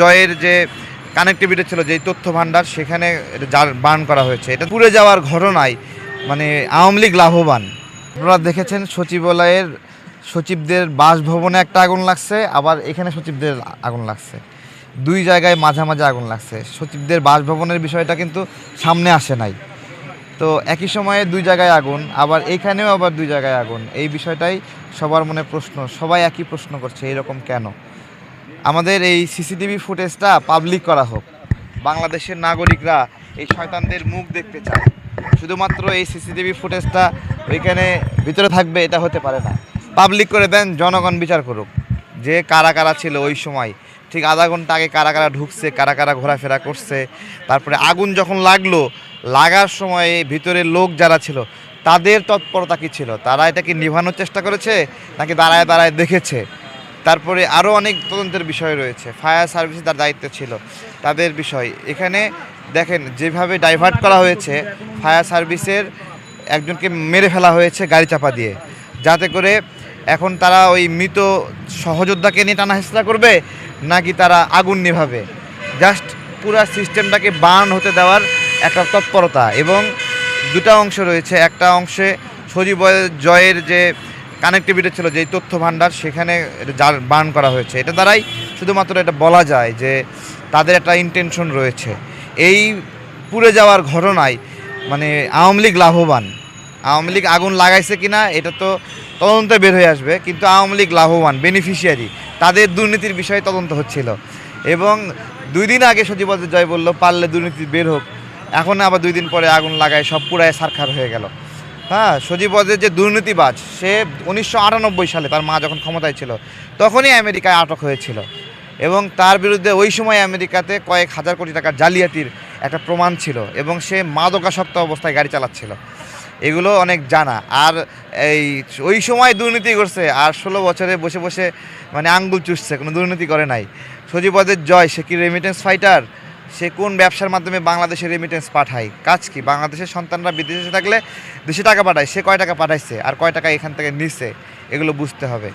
জয়ের যে কানেক্টিভিটি ছিল যে তথ্য ভান্ডার সেখানে বার্ন করা হয়েছে। এটা পুড়ে যাওয়ার ঘটনায় মানে আওয়ামী লীগ লাভবান। আপনারা দেখেছেন সচিবালয়ের সচিবদের বাসভবনে একটা আগুন লাগছে, আবার এখানে সচিবদের আগুন লাগছে। দুই জায়গায় মাঝামাঝি আগুন লাগছে। সচিবদের বাসভবনের বিষয়টা কিন্তু সামনে আসে নাই। তো একই সময়ে দুই জায়গায় আগুন, আবার এইখানেও আবার দুই জায়গায় আগুন। এই বিষয়টাই সবার মনে প্রশ্ন, সবাই একই প্রশ্ন করছে, এরকম কেন? আমাদের এই সিসিটিভি ফুটেজটা পাবলিক করা হোক। বাংলাদেশের নাগরিকরা এই শয়তানদের মুখ দেখতে চায়। শুধুমাত্র এই সিসিটিভি ফুটেজটা ওইখানে ভিতরে থাকবে, এটা হতে পারে না। পাবলিক করে দেন, জনগণ বিচার করুক। যে কারা কারা ছিল ওই সময়, ঠিক আধা ঘণ্টা আগে কারা কারা ঢুকছে, কারা কারা ঘোরাফেরা করছে, তারপরে আগুন যখন লাগল, লাগার সময় ভিতরে লোক যারা ছিল, তাদের তৎপরতা কী ছিল? তারা এটা কি নিভানোর চেষ্টা করেছে, নাকি দাঁড়ায় দাঁড়ায় দেখেছে? তারপরে আরও অনেক তদন্তের বিষয় রয়েছে। ফায়ার সার্ভিসে তার দায়িত্ব ছিল তাদের বিষয়। এখানে দেখেন, যেভাবে ডাইভার্ট করা হয়েছে, ফায়ার সার্ভিসের একজনকে মেরে ফেলা হয়েছে গাড়ি চাপা দিয়ে। যাতে করে এখন তারা ওই মৃত সহযোদ্ধাকে নিয়ে টানা হেসলা করবে, নাকি তারা আগুন নেভাবে। জাস্ট পুরা সিস্টেমটাকে বার্ন হতে দেওয়ার একটা তৎপরতা এবং দুটা অংশ রয়েছে। একটা অংশে সজীব জয়ের যে কানেক্টিভিটি ছিল যেই তথ্য ভাণ্ডার সেখানে বার্ন করা হয়েছে। এটা দ্বারাই শুধুমাত্র এটা বলা যায় যে তাদের একটা ইন্টেনশন রয়েছে। এই পুড়ে যাওয়ার ঘটনায় মানে আওয়ামী লীগ লাভবান। আওয়ামী লীগ আগুন লাগাইছে কিনা এটা তো তদন্তে বের হয়ে আসবে, কিন্তু আওয়ামী লীগ লাভবান বেনিফিশিয়ারি তাদের দুর্নীতির বিষয়ে তদন্ত হচ্ছিল। এবং দুই দিন আগে সচিব জয় বলল, পারলে দুর্নীতি বের হোক। এখন আবার দুই দিন পরে আগুন লাগায় সব পুরায় সারখার হয়ে গেল। হ্যাঁ সজীবদের যে দুর্নীতিবাজ, সে উনিশশো আটানব্বই সালে তার মা যখন ক্ষমতায় ছিল, তখনই আমেরিকায় আটক হয়েছিল। এবং তার বিরুদ্ধে ওই সময় আমেরিকাতে কয়েক হাজার কোটি টাকার জালিয়াতির একটা প্রমাণ ছিল এবং সে মাদকাসক্ত অবস্থায় গাড়ি চালাচ্ছিল। এগুলো অনেক জানা। আর এই ওই সময় দুর্নীতি করছে, আর ষোলো বছরে বসে বসে মানে আঙ্গুল চুষছে, কোনো দুর্নীতি করে নাই। সজীবদের জয়, সে কি রেমিটেন্স ফাইটার সে কোন ব্যবসার মাধ্যমে বাংলাদেশে রেমিটেন্স পাঠায়? কাজ কি? বাংলাদেশের সন্তানরা বিদেশে থাকলে দেশে টাকা পাঠায়। সে কয় টাকা পাঠাইছে? আর কয় টাকা এখান থেকে নিছে? এগুলো বুঝতে হবে।